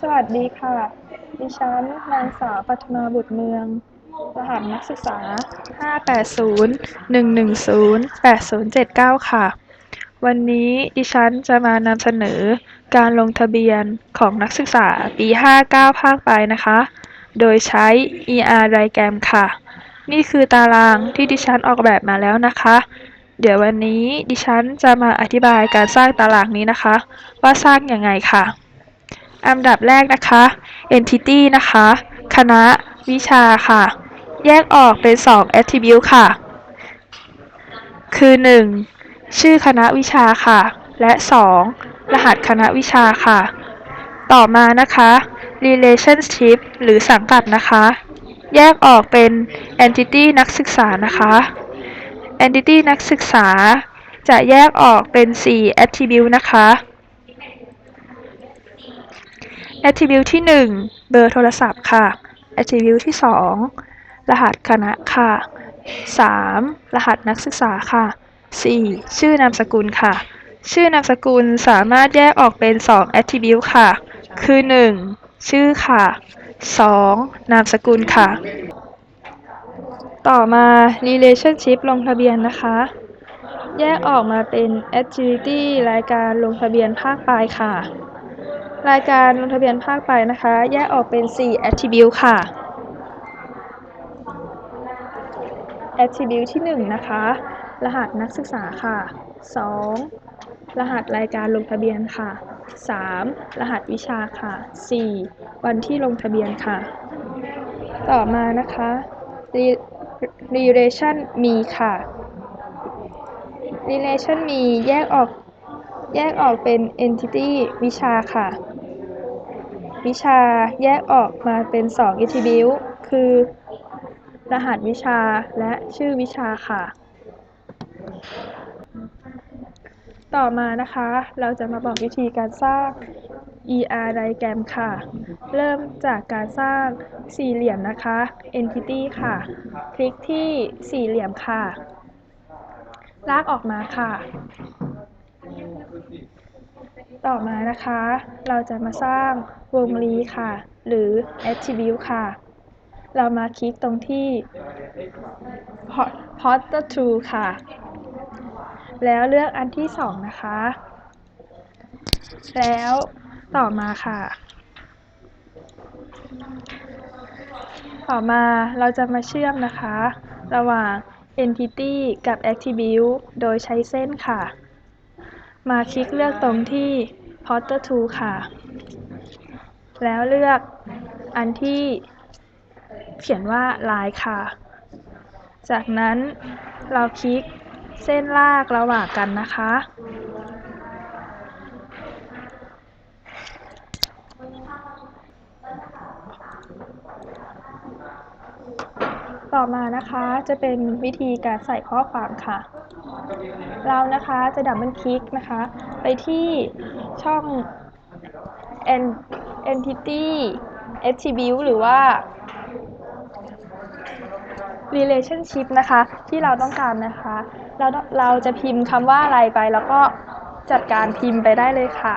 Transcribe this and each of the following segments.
สวัสดีค่ะ ดิฉันนางสาวปัทมาบุตรเมือง รหัสนักศึกษา 580-110-8079 ค่ะ วันนี้ดิฉันจะมานำเสนอการลงทะเบียนของนักศึกษาปี 59 ภาคปลายนะคะ โดยใช้ ER Diagram ค่ะ นี่คือตารางที่ดิฉันออกแบบมาแล้วนะคะเดี๋ยววันนี้ดิฉันจะมาอธิบายการสร้างตารางนี้นะคะ ว่าสร้างยังไงค่ะ อันดับแรกนะคะ entity นะคะ คณะ วิชาค่ะ แยกออกเป็น 2 attribute ค่ะ คือ 1. ชื่อคณะวิชาค่ะ และ 2. รหัสคณะวิชาค่ะ ต่อมานะคะ relationship หรือสังกัดนะคะ แยกออกเป็น entity นักศึกษานะคะ entity นักศึกษาจะแยกออกเป็น 4 attribute นะคะ attribute ที่ 1 เบอร์โทรศัพท์ค่ะ attribute ที่ 2 รหัสคณะค่ะ 3. รหัสนักศึกษาค่ะ 4. ชื่อนามสกุลค่ะ ชื่อนามสกุลสามารถแยกออกเป็น 2 attribute ค่ะ คือ 1. ชื่อค่ะ 2. นามสกุลค่ะ ต่อมา relationship ลงทะเบียนนะคะ แยกออกมาเป็น activity รายการลงทะเบียนภาคปลายค่ะ รายการลงทะเบียนภาคปลายนะคะ แยกออกเป็น 4 attribute ค่ะ attribute ที่ 1 นะคะ รหัสนักศึกษาค่ะ 2. รหัสรายการลงทะเบียนค่ะ 3. รหัสวิชาค่ะ 4. วันที่ลงทะเบียนค่ะ ต่อมานะคะ relation มีค่ะ relation มีแยกออก แยกออกเป็น entity วิชาค่ะ วิชาแยกออกมาเป็น 2 attribute คือ รหัสวิชาและชื่อวิชาค่ะ ต่อมานะคะ เราจะมาบอกวิธีการสร้าง ER diagram ค่ะ เริ่มจากการสร้างสี่เหลี่ยมนะคะ entity ค่ะ คลิกที่สี่เหลี่ยมค่ะ ลากออกมาค่ะ ต่อมานะคะ เราจะมาสร้างวงรีค่ะ หรือ attribute ค่ะ เรามาคลิกตรงที่ pointer to ค่ะ แล้วเลือกอันที่สองนะคะ แล้วต่อมาค่ะ ต่อมาเราจะมาเชื่อมนะคะ ระหว่าง entity กับ attribute โดยใช้เส้นค่ะ มาคลิกเลือกตรงที่ pointer to ค่ะ แล้วเลือกอันที่เขียนว่า line ค่ะ จากนั้นเราคลิกเส้นลากระหว่างกันนะคะ ต่อมานะคะจะเป็นวิธีการใส่ข้อความค่ะ เรานะคะจะดับเบิลคลิกนะคะ ไปที่ช่อง entity attribute หรือว่า relationship นะคะ ที่เราต้องการนะคะ เราเราจะพิมพ์คำว่าอะไรไป แล้วก็จัดการพิมพ์ไปได้เลยค่ะ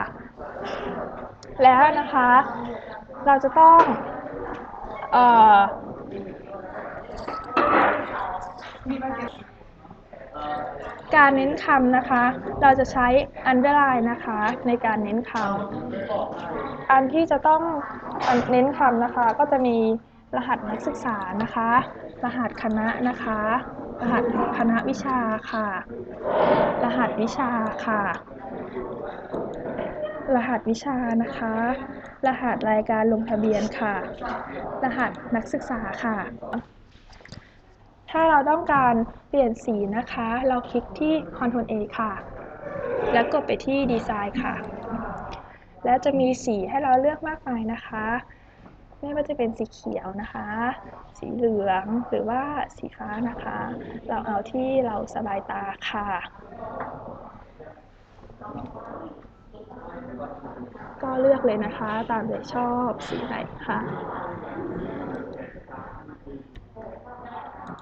แล้วนะคะ เราจะต้องเอ่อ การเน้นคำนะคะ เราจะใช้ underline นะคะ ในการเน้นคำอันที่จะต้องเน้นคำนะคะ ก็จะมีรหัสนักศึกษานะคะ รหัสคณะนะคะ รหัสคณะวิชาค่ะ รหัสวิชาค่ะ รหัสวิชานะคะ รหัสรายการลงทะเบียนค่ะ รหัสนักศึกษาค่ะ ถ้าเราต้องการเปลี่ยนสีนะคะ เราคลิกที่ Ctrl A ค่ะ แล้วกดไปที่ Design ค่ะ แล้วจะมีสีให้เราเลือกมากมายนะคะ ไม่ว่าจะเป็นสีเขียวนะคะ สีเหลืองหรือว่าสีฟ้านะคะ เราเอาที่เราสบายตาค่ะก็เลือกเลยนะคะ ตามใจชอบสีไหนค่ะ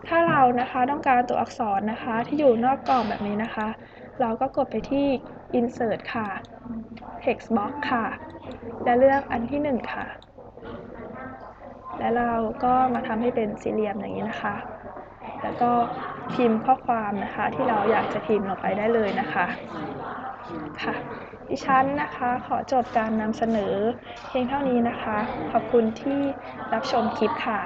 ถ้าเรานะคะต้องการตัวอักษรนะคะที่อยู่นอกกล่องแบบนี้นะคะ เราก็กดไปที่ insert ค่ะ text box ค่ะ และเลือกอันที่หนึ่งค่ะ และเราก็มาทำให้เป็นสี่เหลี่ยมอย่างนี้นะคะ แล้วก็พิมพ์ข้อความนะคะที่เราอยากจะพิมพ์ลงไปได้เลยนะคะค่ะดิฉันนะคะขอจบการนำเสนอเพียงเท่านี้นะคะ ขอบคุณที่รับชมคลิปค่ะ